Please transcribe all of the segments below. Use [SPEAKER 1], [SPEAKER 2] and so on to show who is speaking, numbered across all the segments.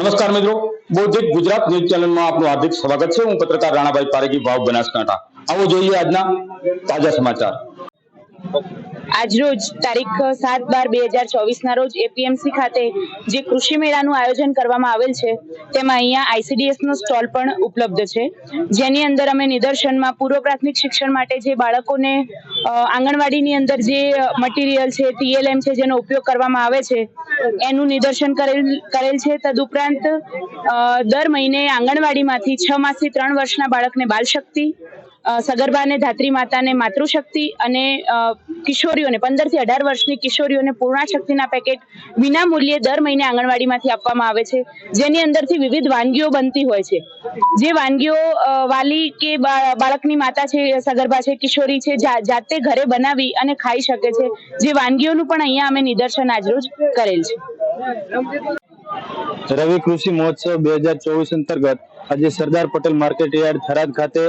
[SPEAKER 1] નમસ્કાર મિત્રો. બૌદ્ધિક ગુજરાત ન્યૂઝ ચેનલમાં આપનું હાર્દિક સ્વાગત છે. હું પત્રકાર રાણાભાઈ પારેખી, ભાવ બનાસકાંઠા. આવો જોઈએ આજના તાજા સમાચાર.
[SPEAKER 2] આજરોજ તારીખ સાત બાર બે હજાર ચોવીસના રોજ એપીએમસી ખાતે જે કૃષિ મેળાનું આયોજન કરવામાં આવેલ છે, તેમાં અહીંયા આઈસીડીએસ નો સ્ટોલ પણ ઉપલબ્ધ છે. જેની અંદર અમે નિદર્શનમાં પૂર્વ પ્રાથમિક શિક્ષણ માટે જે બાળકોને આંગણવાડીની અંદર જે મટીરિયલ છે ટીએલએમ છે, જેનો ઉપયોગ કરવામાં આવે છે, એનું નિદર્શન કરેલ કરેલ છે. તદુપરાંત દર મહિને આંગણવાડીમાંથી છ માસથી ત્રણ વર્ષના બાળકને બાલશક્તિ સગર્ભા અને ધાત્રી માતાને માતૃશક્તિ અને કિશોરીઓને પંદરથી અઢાર વર્ષની કિશોરીઓને પૂર્ણાશક્તિના પેકેટ વિના મૂલ્યે દર મહિને આંગણવાડીમાંથી આપવામાં આવે છે, જેની અંદરથી વિવિધ વાનગીઓ બનતી હોય છે. જે વાનગીઓ વાલી કે બાળકની માતા છે, સગર્ભા છે, કિશોરી છે જાતે ઘરે બનાવી અને ખાઈ શકે છે, જે વાનગીઓનું પણ અહીંયા અમે નિદર્શન આજરોજ કરેલ છે.
[SPEAKER 3] રવિ કૃષિ મહોત્સવ બે હજાર ચોવીસ અંતર્ગત આજે સરદાર પટેલ માર્કેટ યાર્ડ થરાદ ખાતે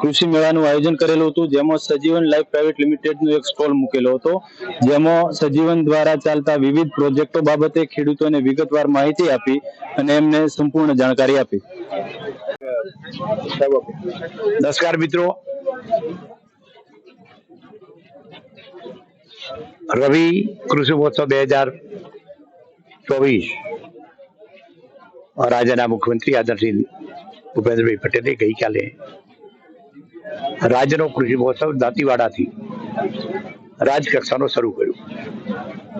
[SPEAKER 3] કૃષિ મેળાનું આયોજન કરેલું હતું, જેમાં સજીવન લાઈફ પ્રાઇવેટ લિમિટેડનો એક સ્ટોલ મૂકેલો હતો, જેમાં સજીવન દ્વારા ચાલતા વિવિધ પ્રોજેક્ટો બાબતે ખેડૂતોને વિગતવાર માહિતી આપી અને એમને સંપૂર્ણ જાણકારી આપી.
[SPEAKER 4] નમસ્કાર મિત્રો. રવિ કૃષિ મહોત્સવ બે હજાર ચોવીસ રાજ્યના મુખ્યમંત્રી આદરણીય ભૂપેન્દ્રભાઈ પટેલે ગઈકાલે રાજ્યનો કૃષિ મહોત્સવ દાંતીવાડાથી રાજકક્ષાનો શરૂ કર્યો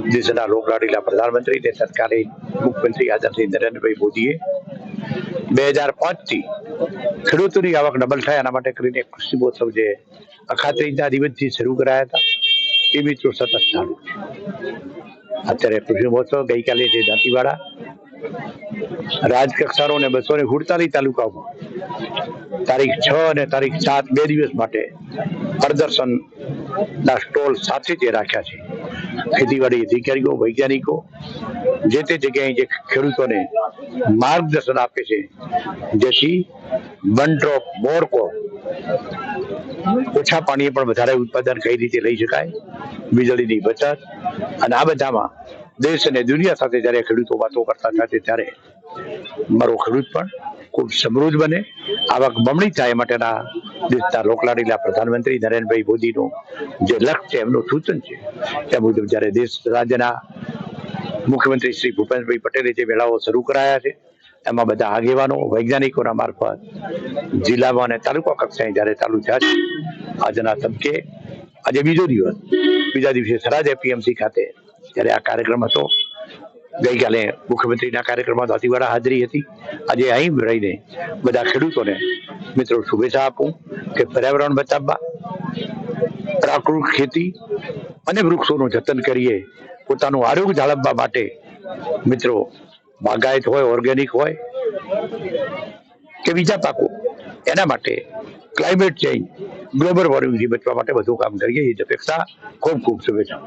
[SPEAKER 4] દેશના લોકલાડીલા પ્રધાનમંત્રી ને સરકારે મુખ્યમંત્રી આદરણીય નરેન્દ્રભાઈ મોદીએ બે હજાર પાંચથી ખેડૂતોની આવક ડબલ થાય એના માટે કરીને કૃષિ મહોત્સવ જે અખાત્રીજના દિવસથી શરૂ કરાયા હતા એ મિત્રો સતત ચાલુ અત્યારે કૃષિ મહોત્સવ ગઈકાલે જે દાંતીવાડા રાજકક્ષાનો અને બસો ને હુડતાલીસ તાલુકામાં તારીખ છ અને તારીખ સાત બે દિવસ માટે પ્રદર્શન ના સ્ટોલ સાથે જે રાખ્યા છે. ખેતીવાડી અધિકારીઓ, વૈજ્ઞાનિકો, જે તે જગ્યાએ જે ખેડૂતોને માર્ગદર્શન આપે છે, જેથી વન ડ્રોપ મોર ઓછા પાણીએ પણ વધારે ઉત્પાદન કઈ રીતે લઈ શકાય, વીજળીની બચત, અને આ બધામાં દેશ અને દુનિયા સાથે જ્યારે ખેડૂતો વાતો કરતા હતા ત્યારે મારો ખેડૂત પણ ખૂબ સમૃદ્ધ બને. આવક બમણી થાય માટેના દેશના લોકલાડીલા પ્રધાનમંત્રી નરેન્દ્રભાઈ મોદીનું જે લક્ષ્ય છે, એમનું સૂચન છે. તે મુજબ જ્યારે દેશ રાજ્યના મુખ્યમંત્રી શ્રી ભૂપેન્દ્રભાઈ પટેલે જે મેળાઓ શરૂ કરાયા છે, એમાં બધા આગેવાનો, વૈજ્ઞાનિકોના મારફત જિલ્લામાં અને તાલુકા કક્ષાએ જ્યારે ચાલુ થયા છે, આજના તબકે આજે બીજો દિવસ. બીજા દિવસે સરાજ એપીએમસી ખાતે જ્યારે આ કાર્યક્રમ હતો. ગઈકાલે મુખ્યમંત્રીના કાર્યક્રમમાં દાંતીવાડા હાજરી હતી. આજે અહીં રહીને બધા ખેડૂતોને મિત્રો શુભેચ્છા આપું કે પર્યાવરણ બચાવવા, પ્રાકૃતિક ખેતી અને વૃક્ષોનું જતન કરીએ. પોતાનું આરોગ્ય જાળવવા માટે મિત્રો બાગાયત હોય, ઓર્ગેનિક હોય કે બીજા પાકો, એના માટે ક્લાઇમેટ ચેન્જ, ગ્લોબલ વોર્મિંગથી બચવા માટે બધું કામ કરીએ. એ જ અપેક્ષા ખૂબ ખૂબ શુભેચ્છા.